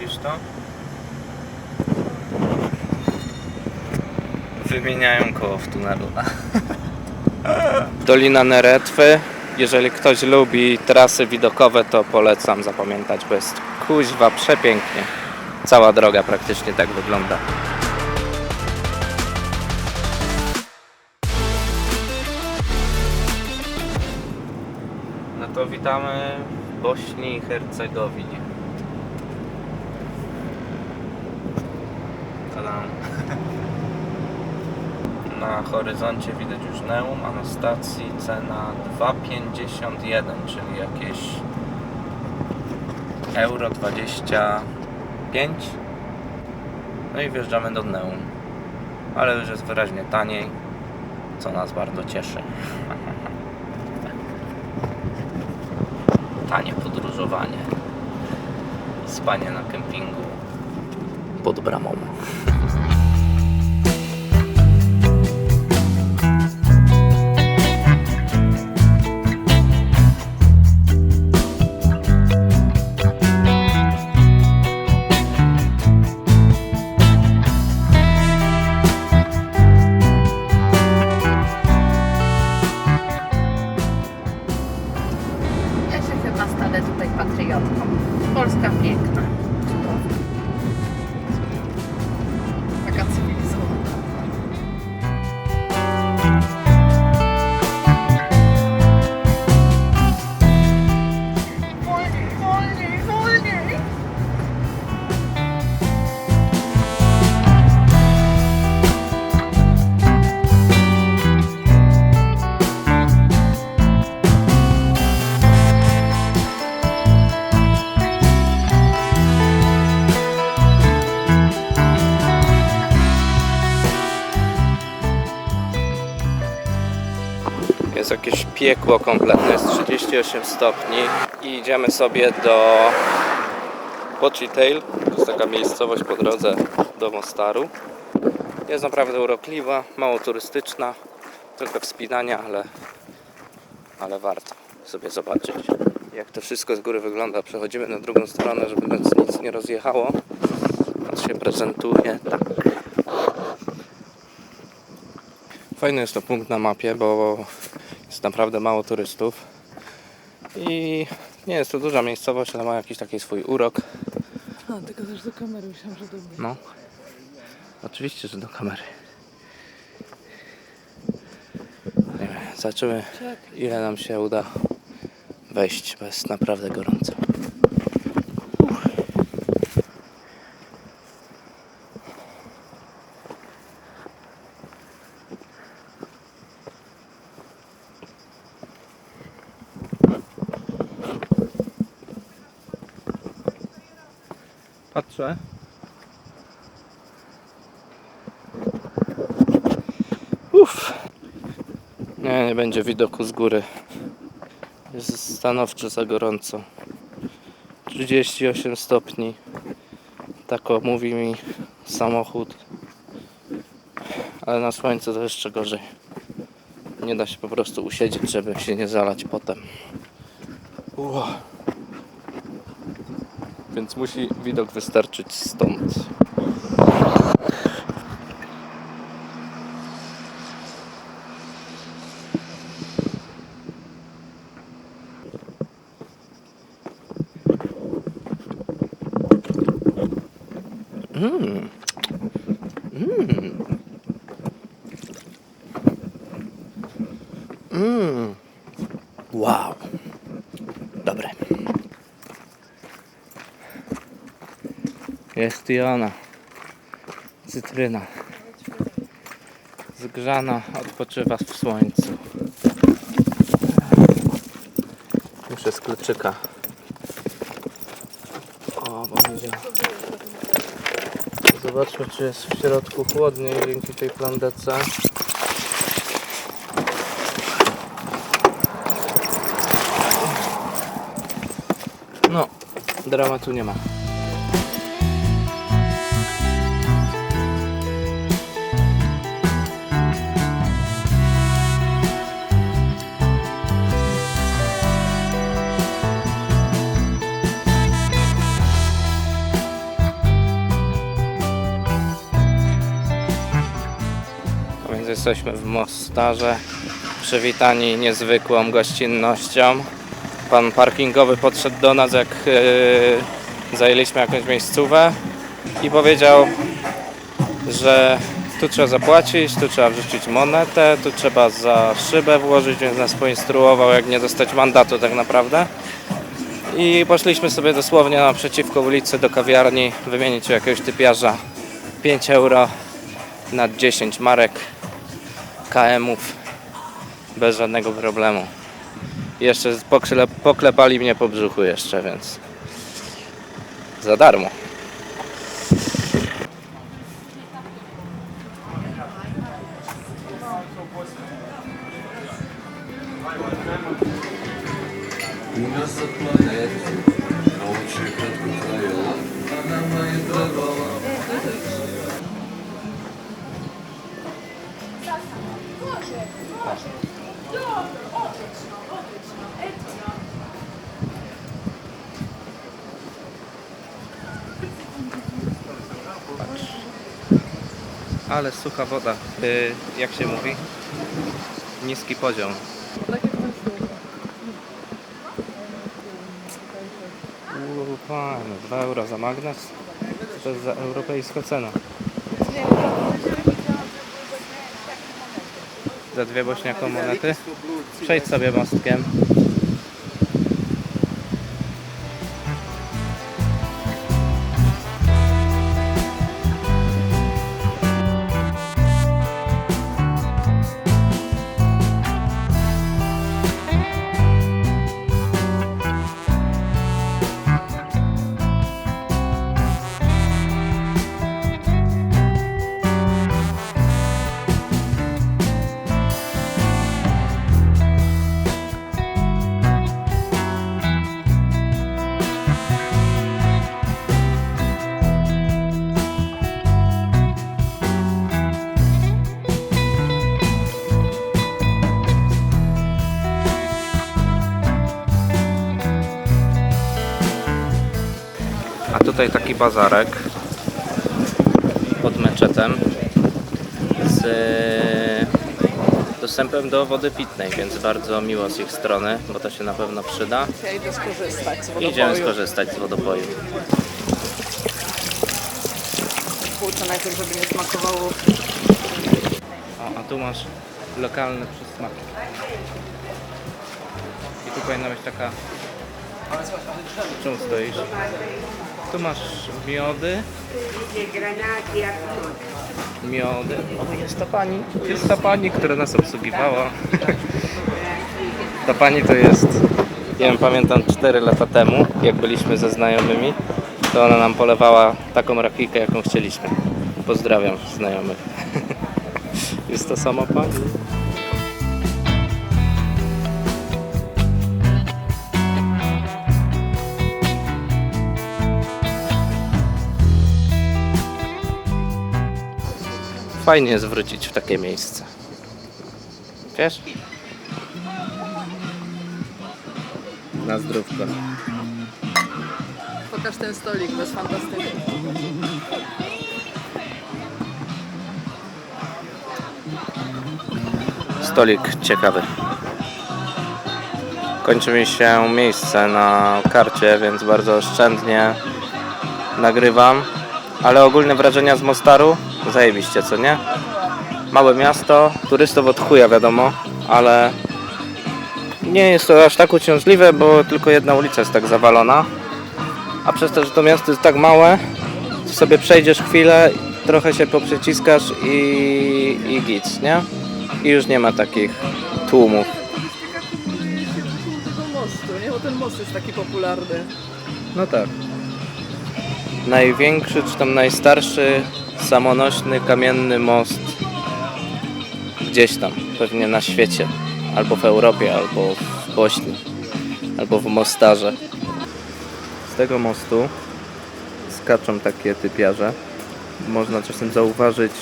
Widzisz to? Wymieniają koło w tunelu. Dolina Neretwy. Jeżeli ktoś lubi trasy widokowe, to polecam zapamiętać, bo jest kuźwa przepięknie. Cała droga praktycznie tak wygląda. No to witamy w Bośni i Hercegowinie. Na horyzoncie widać już Neum, a na stacji cena 2,51, czyli jakieś euro 25. No i wjeżdżamy do Neum. Ale już jest wyraźnie taniej, co nas bardzo cieszy. Tanie podróżowanie. Spanie na kempingu pod bramą. Piekło kompletne, jest 38 stopni i idziemy sobie do Pochitail. To jest taka miejscowość po drodze do Mostaru. Jest naprawdę urokliwa, mało turystyczna, trochę wspinania, ale, ale warto sobie zobaczyć jak to wszystko z góry wygląda. Przechodzimy na drugą stronę, żeby nas nic nie rozjechało. On się prezentuje tak. Fajny jest to punkt na mapie, bo jest naprawdę mało turystów. I nie jest to duża miejscowość, ale ma jakiś taki swój urok. A, tylko też do kamery myślałam, że do mnie. No. Oczywiście, że do kamery. Nie wiem, zobaczymy ile nam się uda wejść, bo jest naprawdę gorąco. Uff. Nie, nie będzie widoku z góry. Jest stanowczo za gorąco. 38 stopni. Tak o, mówi mi samochód. Ale na słońcu to jeszcze gorzej. Nie da się po prostu usiedzieć, żeby się nie zalać potem. Ło. Więc musi widok wystarczyć stąd. Jest i. Cytryna. Zgrzana, odpoczywa w słońcu. Muszę z kluczyka. O, bo będzie. Zobaczmy, czy jest w środku chłodniej dzięki tej plandece. No, dramatu nie ma. Jesteśmy w Mostarze, przywitani niezwykłą gościnnością. Pan parkingowy podszedł do nas, jak yy, zajęliśmy jakąś miejscówę i powiedział, że tu trzeba zapłacić, tu trzeba wrzucić monetę, tu trzeba za szybę włożyć, więc nas poinstruował, jak nie dostać mandatu tak naprawdę. I poszliśmy sobie dosłownie naprzeciwko ulicy do kawiarni, wymienić jakiegoś typiarza 5 euro na 10 marek KM-ów bez żadnego problemu. Jeszcze pokle- poklepali mnie po brzuchu jeszcze, więc za darmo. Miasto planet, Ale sucha woda. Y, jak się mówi? Niski poziom. Tak. Uuu, Panie, 2 euro za magnes? To jest za europejska cena. Za dwie bośniako monety? Przejdź sobie mostkiem. Tutaj taki bazarek pod meczetem z e, dostępem do wody pitnej, więc bardzo miło z ich strony, bo to się na pewno przyda. Ja idę skorzystać z Idziemy skorzystać z wodopoju. Kurczę najpierw, żeby nie smakowało. O, a tu masz lokalne przysmaki. I tu powinna być taka... Czemu stoisz? Tu masz miody. Miody. O, jest ta pani. Jest ta pani, która nas obsługiwała. Ta pani to jest... Ja ją pamiętam 4 lata temu, jak byliśmy ze znajomymi, to ona nam polewała taką rakikę, jaką chcieliśmy. Pozdrawiam znajomych. Jest to sama pani. Fajnie jest wrócić w takie miejsce. Wiesz? Na zdrówko. Pokaż ten stolik, bo jest fantastyczny. Stolik ciekawy. Kończy mi się miejsce na karcie, więc bardzo oszczędnie nagrywam. Ale ogólne wrażenia z Mostaru? Zajebiście, co nie? Małe miasto, turystów od chuja wiadomo, ale nie jest to aż tak uciążliwe, bo tylko jedna ulica jest tak zawalona. A przez to, że to miasto jest tak małe, to sobie przejdziesz chwilę, trochę się poprzeciskasz i, i git, nie? I już nie ma takich tłumów. nie? Bo ten most jest taki popularny. No tak. Największy, czy tam najstarszy samonośny kamienny most gdzieś tam, pewnie na świecie, albo w Europie, albo w Bośni, albo w Mostarze. Z tego mostu skaczą takie typiarze. Można czasem zauważyć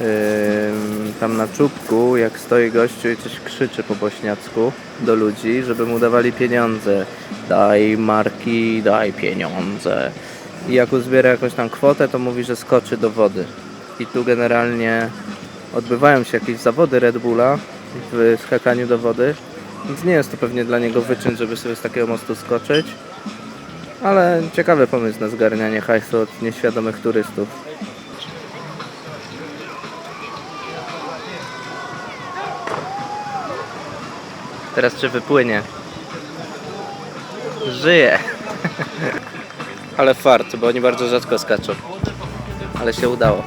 ym, tam na czubku, jak stoi gościu i coś krzyczy po bośniacku do ludzi, żeby mu dawali pieniądze. Daj marki, daj pieniądze. I jak uzbiera jakąś tam kwotę, to mówi, że skoczy do wody. I tu generalnie odbywają się jakieś zawody Red Bulla w skakaniu do wody. Więc nie jest to pewnie dla niego wyczyn, żeby sobie z takiego mostu skoczyć. Ale ciekawy pomysł na zgarnianie hajsu od nieświadomych turystów. Teraz czy wypłynie? Żyje! Ale fart, bo oni bardzo rzadko skaczą. Ale się udało.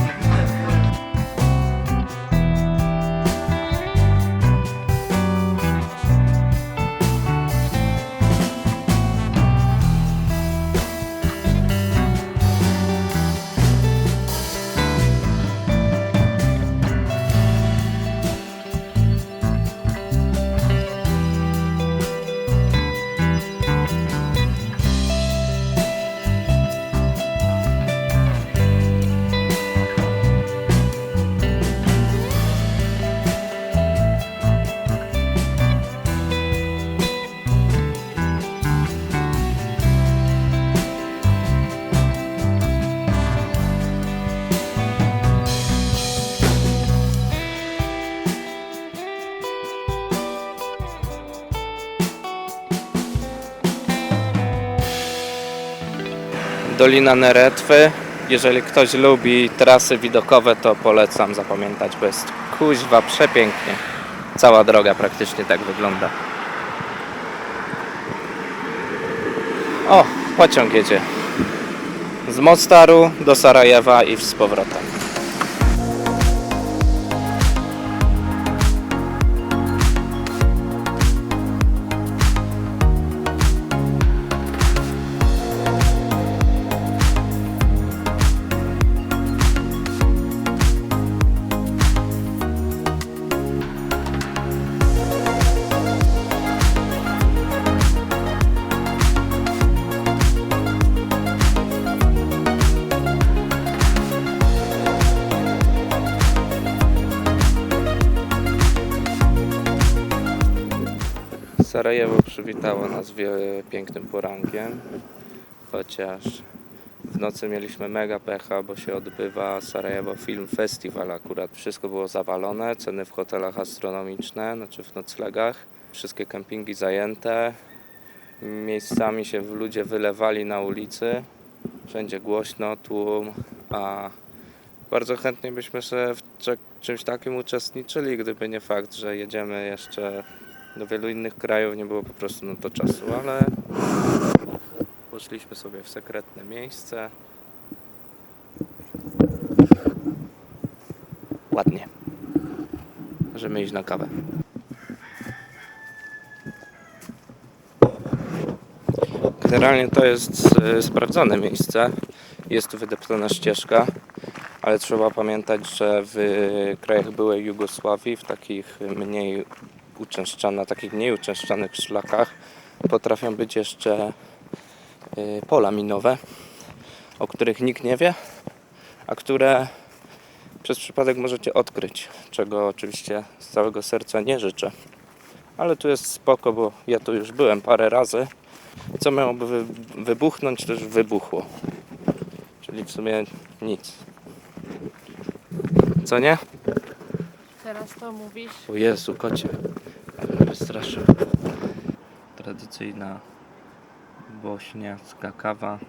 Dolina Neretwy. Jeżeli ktoś lubi trasy widokowe, to polecam zapamiętać, bo jest kuźwa przepięknie. Cała droga praktycznie tak wygląda. O, pociąg jedzie. Z Mostaru do Sarajewa i z powrotem. Sarajewo przywitało nas pięknym porankiem, chociaż w nocy mieliśmy mega pecha, bo się odbywa Sarajewo Film Festival akurat. Wszystko było zawalone, ceny w hotelach astronomiczne, znaczy w noclegach. Wszystkie kempingi zajęte, miejscami się ludzie wylewali na ulicy, wszędzie głośno, tłum, a bardzo chętnie byśmy w czymś takim uczestniczyli, gdyby nie fakt, że jedziemy jeszcze do wielu innych krajów nie było po prostu na to czasu, ale poszliśmy sobie w sekretne miejsce. Ładnie. Możemy iść na kawę. Generalnie to jest e, sprawdzone miejsce. Jest tu wydeptana ścieżka, ale trzeba pamiętać, że w krajach byłej Jugosławii, w takich mniej uczęszcza- na takich mniej uczęszczanych szlakach potrafią być jeszcze y, pola minowe, o których nikt nie wie, a które przez przypadek możecie odkryć, czego oczywiście z całego serca nie życzę. Ale tu jest spoko, bo ja tu już byłem parę razy. Co miałoby wy- wybuchnąć, też wybuchło. Czyli w sumie nic. Co nie? Teraz to mówisz. O Jezu, kocie. Wystraszył. Tradycyjna bośniacka kawa.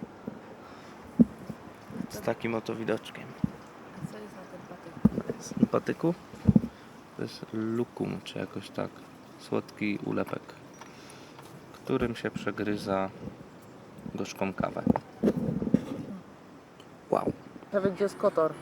Z takim oto widoczkiem. Co jest na tym patyku? Na patyku to jest lukum, czy jakoś tak. Słodki ulepek, którym się przegryza gorzką kawę. Wow. Nawet gdzie jest kotor.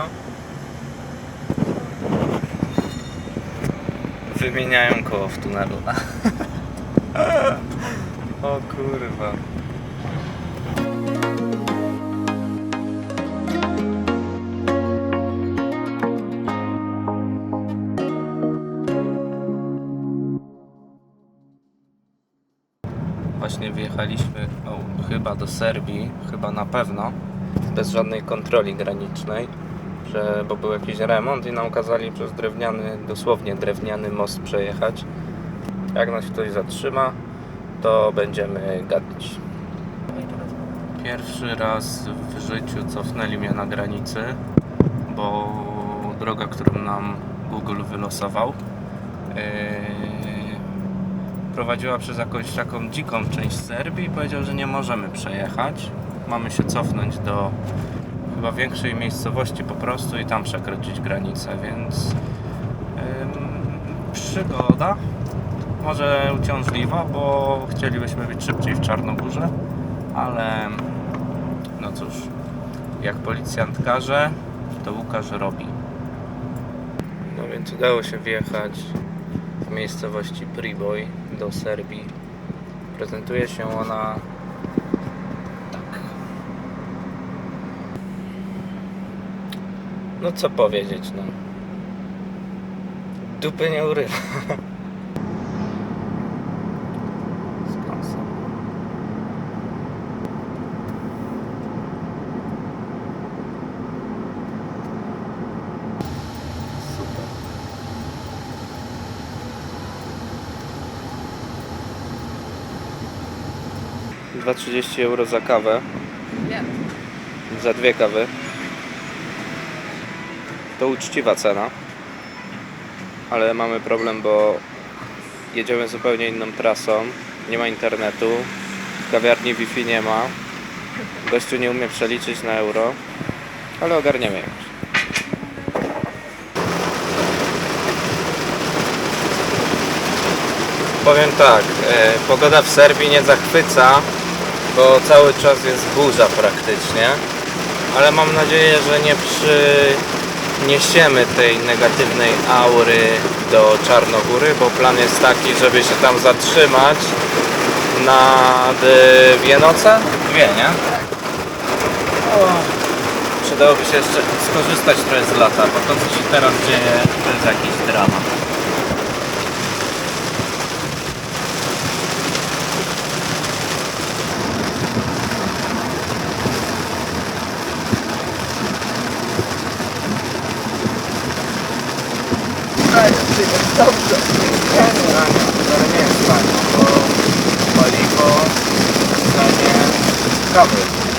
auto. Wymieniają koło w tunelu. o kurwa. Właśnie wyjechaliśmy o, chyba do Serbii, chyba na pewno, bez żadnej kontroli granicznej że, bo był jakiś remont i nam kazali przez drewniany, dosłownie drewniany most przejechać. Jak nas ktoś zatrzyma, to będziemy gadać. Pierwszy raz w życiu cofnęli mnie na granicy, bo droga, którą nam Google wylosował, yy, prowadziła przez jakąś taką dziką część Serbii i powiedział, że nie możemy przejechać. Mamy się cofnąć do chyba większej miejscowości po prostu i tam przekroczyć granicę, więc przygoda. Może uciążliwa, bo chcielibyśmy być szybciej w Czarnogórze, ale no cóż, jak policjant każe, to Łukasz robi. No więc udało się wjechać w miejscowości Priboj do Serbii. Prezentuje się ona No co powiedzieć, no. Dupy nie urywa. Super. 2,30 euro za kawę, Nie. za dwie kawy. To uczciwa cena, ale mamy problem, bo jedziemy zupełnie inną trasą, nie ma internetu, w kawiarni Wi-Fi nie ma, gościu nie umie przeliczyć na euro, ale ogarniemy jakoś. Powiem tak, e, pogoda w Serbii nie zachwyca, bo cały czas jest burza praktycznie, ale mam nadzieję, że nie przyniesiemy tej negatywnej aury do Czarnogóry, bo plan jest taki, żeby się tam zatrzymać na dwie noce? Dwie, nie? O, przydałoby się jeszcze skorzystać trochę z lata, bo to co się teraz dzieje to jest jakiś dramat. Dobrze. ale nie jest fajne, bo paliwo, stanie kawy.